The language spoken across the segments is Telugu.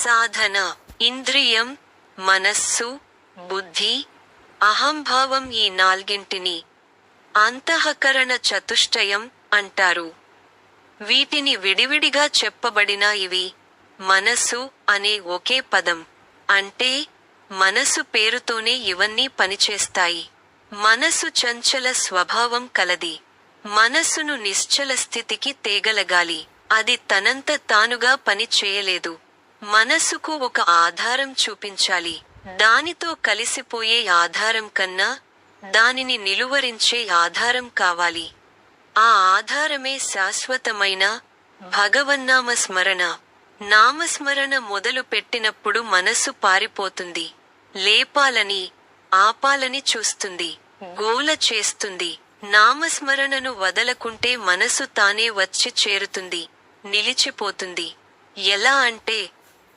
సాధన. ఇంద్రియం మనస్సు బుద్ధి అహంభావం ఈ నాల్గింటిని అంతఃకరణ చతుష్టయం అంటారు. వీటిని విడివిడిగా చెప్పబడిన ఇవి మనసు అనే ఒకే పదం. అంటే మనసు పేరుతోనే ఇవన్నీ పనిచేస్తాయి. మనసు చంచల స్వభావం కలది. మనసును నిశ్చల స్థితికి తేగలగాలి. అది తనంత తానుగా పని చేయలేదు మనసుకు ఒక ఆధారం చూపించాలి. దానితో కలిసిపోయే ఆధారం కన్నా దానిని నిలువరించే ఆధారం కావాలి. ఆ ఆధారమే శాశ్వతమైన భగవన్నామ స్మరణ నామస్మరణ మొదలు పెట్టినప్పుడు మనసు పారిపోతుంది. లేపాలని ఆపాలని చూస్తుంది. గోల చేస్తుంది. నామస్మరణను వదలకుంటే మనసు తానే వచ్చి చేరుతుంది. నిలిచిపోతుంది. ఎలా అంటే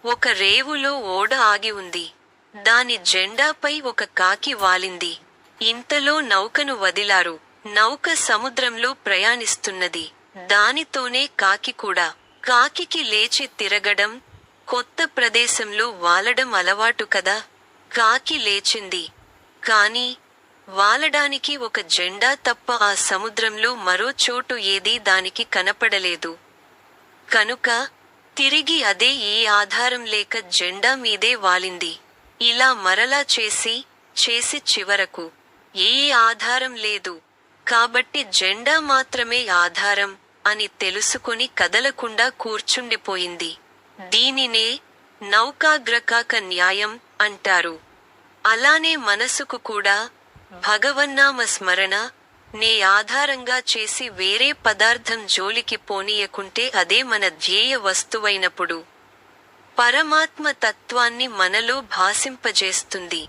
ఒక రేవులో ఓడ ఆగి ఉంది. దాని జెండాపై ఒక కాకి వాలింది. ఇంతలో నౌకను వదిలారు. నౌక సముద్రంలో ప్రయాణిస్తున్నది. దానితోనే కాకి కూడా. కాకికి లేచి తిరగడం కొత్త ప్రదేశంలో వాలడం అలవాటు కదా? కాకి లేచింది. కాని వాలడానికి ఒక జెండా తప్ప ఆ సముద్రంలో మరో చోటు ఏదీ దానికి కనపడలేదు. కనుక తిరిగి అదే ఈ ఆధారం లేక జెండా మీదే వాలింది. ఇలా మరలా చేసి చేసి చివరకు ఏ ఆధారం లేదు. కాబట్టి జెండా మాత్రమే ఆధారం అని తెలుసుకుని కదలకుండా కూర్చుండిపోయింది. దీనినే నౌకాగ్రకాక న్యాయం అంటారు. అలానే మనసుకు కూడా భగవన్నామ స్మరణ నే ఆధారంగా చేసి వేరే పదార్థం జోలికి పోనీయకుంటే అదే మన ధ్యేయ వస్తువైనప్పుడు. పరమాత్మ తత్వాన్ని మనలో భాసింపజేస్తుంది.